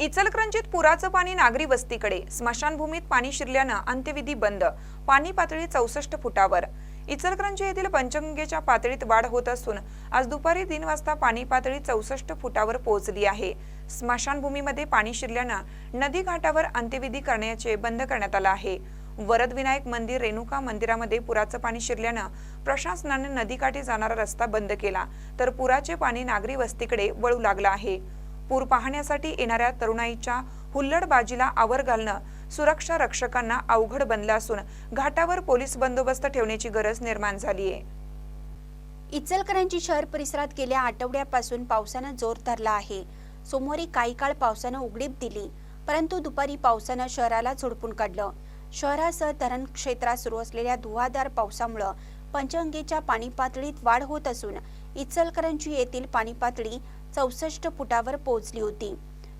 इचलकरंजीत पुराचं पाणी नागरी वस्तीकडे. स्मशानभूमीत पाणी शिरल्यानं अंत्यविधी बंद. पाणी पातळी चौसष्ट फुटावर. इचलकरंजी येथील पंचगंगेच्या पातळीत वाढ होत असून आज दुपारी तीन वाजता पाणी पातळी चौसष्ट फुटावर पोहोचली आहे. स्मशानभूमीमध्ये पाणी शिरल्यानं नदी घाटावर अंत्यविधी करण्याचे बंद करण्यात आलं आहे. वरदविनायक मंदिर रेणुका मंदिरामध्ये पुराचं पाणी शिरल्यानं प्रशासनाने नदीकाठी जाणारा रस्ता बंद केला. तर पुराचे पाणी नागरी वस्तीकडे वळू लागलं आहे. पूर पाहण्यासाठी येणाऱ्या तरुणाईच्या हुल्लडबाजीला आवर घालणं सुरक्षा रक्षकांना अवघड बनलं असून घाटावर पोलीस बंदोबस्त ठेवण्याची गरज निर्माण झाली आहे इचलकरांची शहर परिसरात गेल्या आठवड्यापासून पावसानं जोर धरला आहे. सोमवारी काही काळ पावसानं उघडीप दिली परंतु दुपारी पावसानं शहराला झोडपून काढलं. शहरासह धरण क्षेत्रात सुरू असलेल्या धुवाधार पावसामुळं पंचगंगेच्या पाणी पातळीत वाढ होत असून इचलकरंजी येथील पाणी पातळी चौसष्ट फुटावर पोहोचली होती.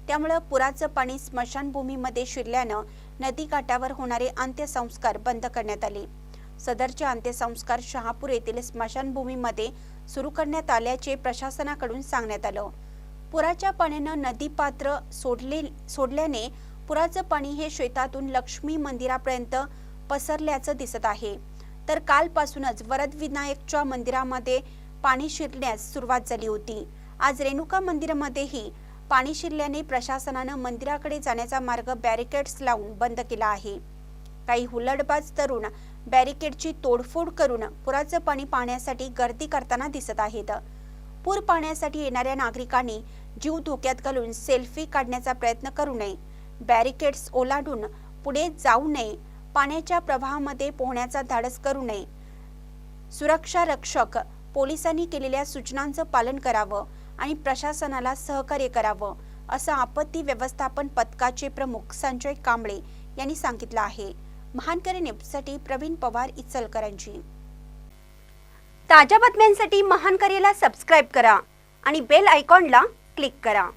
त्यामुळं पुराचं पाणी स्मशानभूमीमध्ये शिरल्यानं नदीकाठावर होणारे अंत्यसंस्कार बंद करण्यात आले. सदरचे अंत्यसंस्कार शहापूर येथील स्मशानभूमीमध्ये सुरू करण्यात आल्याचे प्रशासनाकडून सांगण्यात आलं. पुराच्या पाण्यानं नदीपात्र सोडले सोडल्याने पुराचं पाणी हे शेतातून लक्ष्मी मंदिरापर्यंत पसरल्याचं दिसत आहे. तर कालपासूनच वरदविनायकच्या मंदिरामध्ये पाणी शिरण्यास सुरुवात झाली होती. आज रेणुका मंदिरामध्येही पाणी शिरल्याने प्रशासनानं मंदिराकडे जाण्याचा मार्ग बॅरिकेड्स लावून बंद केला आहे. काही हुलडबाज तरुण बॅरिकेडची तोडफोड करून पुराचं पाणी पाहण्यासाठी गर्दी करताना दिसत आहेत. पूर पाहण्यासाठी येणाऱ्या नागरिकांनी जीव धोक्यात घालून सेल्फी काढण्याचा प्रयत्न करू नये. बॅरिकेड्स ओलांडून पुढे जाऊ नये. पाण्याच्या प्रवाहामध्ये पोहण्याचा धाडस करू नये. सुरक्षा रक्षक पोलिसांनी केलेल्या सूचनांचं पालन करावं. आणि प्रशासनाला सहकार्य करावं असं आपत्ती व्यवस्थापन पथकाचे प्रमुख संजय कांबळे यांनी सांगितलं आहे. महानकरी न्यूजसाठी प्रवीण पवार इचलकरांची ताज्या बातम्यांसाठी महानकरीला सबस्क्राईब करा आणि बेल आयकॉनला क्लिक करा.